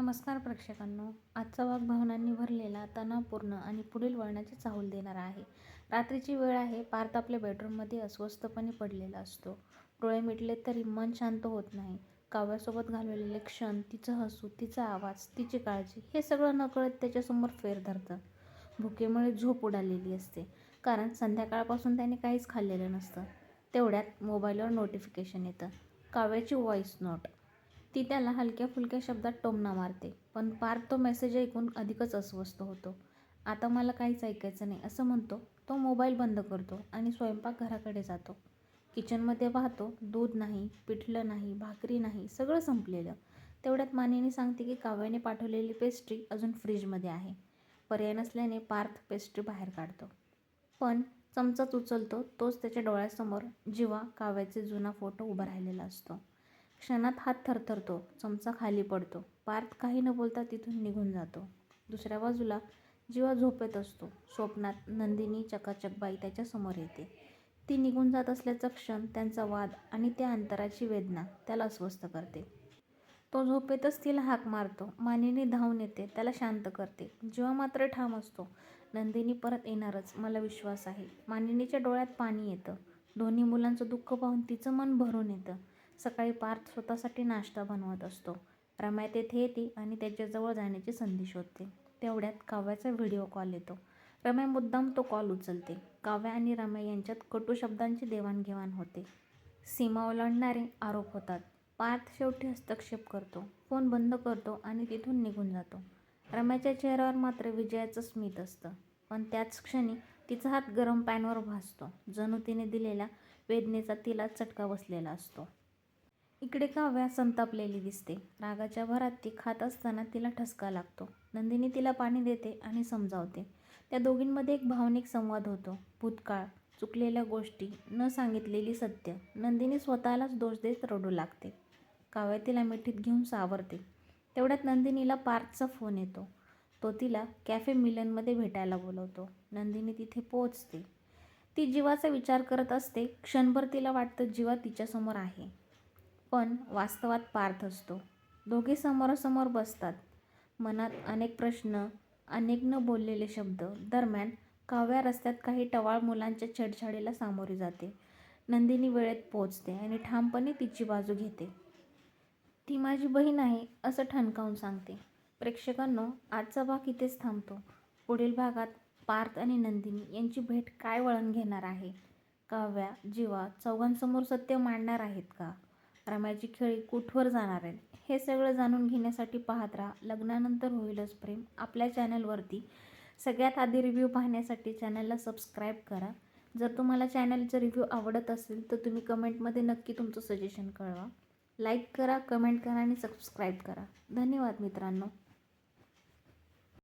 नमस्कार प्रेक्षकांनो. आजचा वाघ भावनांनी भरलेला तणावपूर्ण आणि पुढील वळणाची चाहूल देणारा आहे. रात्रीची वेळ आहे पार्थ आपल्या बेडरूममध्ये अस्वस्थपणे पडलेला असतो. डोळे मिटले तरी मन शांत होत नाही. काव्यासोबत घालवलेले क्षण तिचं हसू तिचा आवाज तिची काळजी हे सगळं नकळत त्याच्यासमोर फेर धरतं. भुकेमुळे झोप उडालेली असते. कारण संध्याकाळपासून त्याने काहीच खाल्लेलं नसतं. तेवढ्यात मोबाईलवर नोटिफिकेशन येतं. काव्याची व्हॉईस नोट. ती त्याला हलक्या फुलक्या शब्दात टोमणा मारते. पण पार्थ तो मेसेज ऐकून अधिकच अस्वस्थ होतो. आता मला काहीच ऐकायचं नाही असं म्हणतो. तो मोबाईल बंद करतो आणि स्वयंपाकघराकडे जातो. किचनमध्ये पाहतो दूध नाही पिठलं नाही भाकरी नाही सगळं संपलेलं. तेवढ्यात मानेने सांगते की काव्याने पाठवलेली पेस्ट्री अजून फ्रीजमध्ये आहे. पर्याय नसल्याने पार्थ पेस्ट्री बाहेर काढतो. पण चमचाच उचलतो तोच त्याच्या डोळ्यासमोर जीवा काव्याचे जुना फोटो उभा राहिलेला असतो. क्षणात हात थरथरतो चमचा खाली पडतो. पार्थ काही न बोलता तिथून निघून जातो. दुसऱ्या बाजूला जीवा झोपेत असतो. स्वप्नात नंदिनी चकाचकबाई त्याच्यासमोर येते. ती निघून जात असल्याचा क्षण त्यांचा वाद आणि त्या अंतराची वेदना त्याला अस्वस्थ करते. तो झोपेतच तिला हाक मारतो. मानिनी धावून येते. त्याला शांत करते. जीवा मात्र ठाम असतो. नंदिनी परत येणारच. मला विश्वास आहे. मानिनीच्या डोळ्यात पाणी येतं. दोन्ही मुलांचं दुःख पाहून तिचं मन भरून येतं. सकाळी पार्थ स्वतःसाठी नाश्ता बनवत असतो. रमाया तेथे येते आणि त्याच्याजवळ जाण्याची संधी शोधते. तेवढ्यात काव्याचा व्हिडिओ कॉल येतो. रम्या मुद्दाम तो कॉल उचलते. काव्या आणि रमाय यांच्यात कटू शब्दांची देवाणघेवाण होते. सीमा ओलांडणारे आरोप होतात. पार्थ शेवटी हस्तक्षेप करतो. फोन बंद करतो आणि तिथून निघून जातो. रम्याच्या चेहऱ्यावर मात्र विजयाचं स्मित असतं. पण त्याच क्षणी तिचा हात गरम पॅनवर भासतो. जणू तिने दिलेल्या वेदनेचा तिला चटका बसलेला असतो. इकडे काव्या संतापलेली दिसते. रागाच्या भरात ती खात असताना तिला ठसका लागतो. नंदिनी तिला पाणी देते आणि समजावते. त्या दोघींमध्ये एक भावनिक संवाद होतो. भूतकाळ चुकलेल्या गोष्टी न सांगितलेली सत्य. नंदिनी स्वतःलाच दोष देत रडू लागते. काव्या तिला मिठीत घेऊन सावरते. तेवढ्यात नंदिनीला पार्कचा फोन येतो. तो तिला कॅफे मिलनमध्ये भेटायला बोलवतो. नंदिनी तिथे पोहोचते. ती जीवाचा विचार करत असते. क्षणभर तिला वाटतं जीवा तिच्यासमोर आहे. पण वास्तवात पार्थ असतो. दोघे समोरासमोर बसतात. मनात अनेक प्रश्न अनेक न बोललेले शब्द. दरम्यान काव्या रस्त्यात काही टवाळ मुलांच्या छेडछाडीला सामोरी जाते. नंदिनी वेळेत पोचते आणि ठामपणे तिची बाजू घेते. ती माझी बहीण आहे असं ठणकावून सांगते. प्रेक्षकांनो आजचा भाग इथेच थांबतो. पुढील भागात पार्थ आणि नंदिनी यांची भेट काय वळण घेणार आहे? काव्या जीवा चौघांसमोर सत्य मांडणार आहेत का? रम्याची खेळी कुठवर जाणार आहेत? हे सगळं जाणून घेण्यासाठी पाहत राहा. लग्नानंतर होईलच प्रेम. आपल्या चॅनलवरती सगळ्यात आधी रिव्ह्यू पाहण्यासाठी चॅनलला सबस्क्राईब करा. जर तुम्हाला चॅनलचा रिव्ह्यू आवडत असेल तर तुम्ही कमेंटमध्ये नक्की तुमचं सजेशन कळवा. लाईक करा कमेंट करा आणि सबस्क्राईब करा. धन्यवाद मित्रांनो.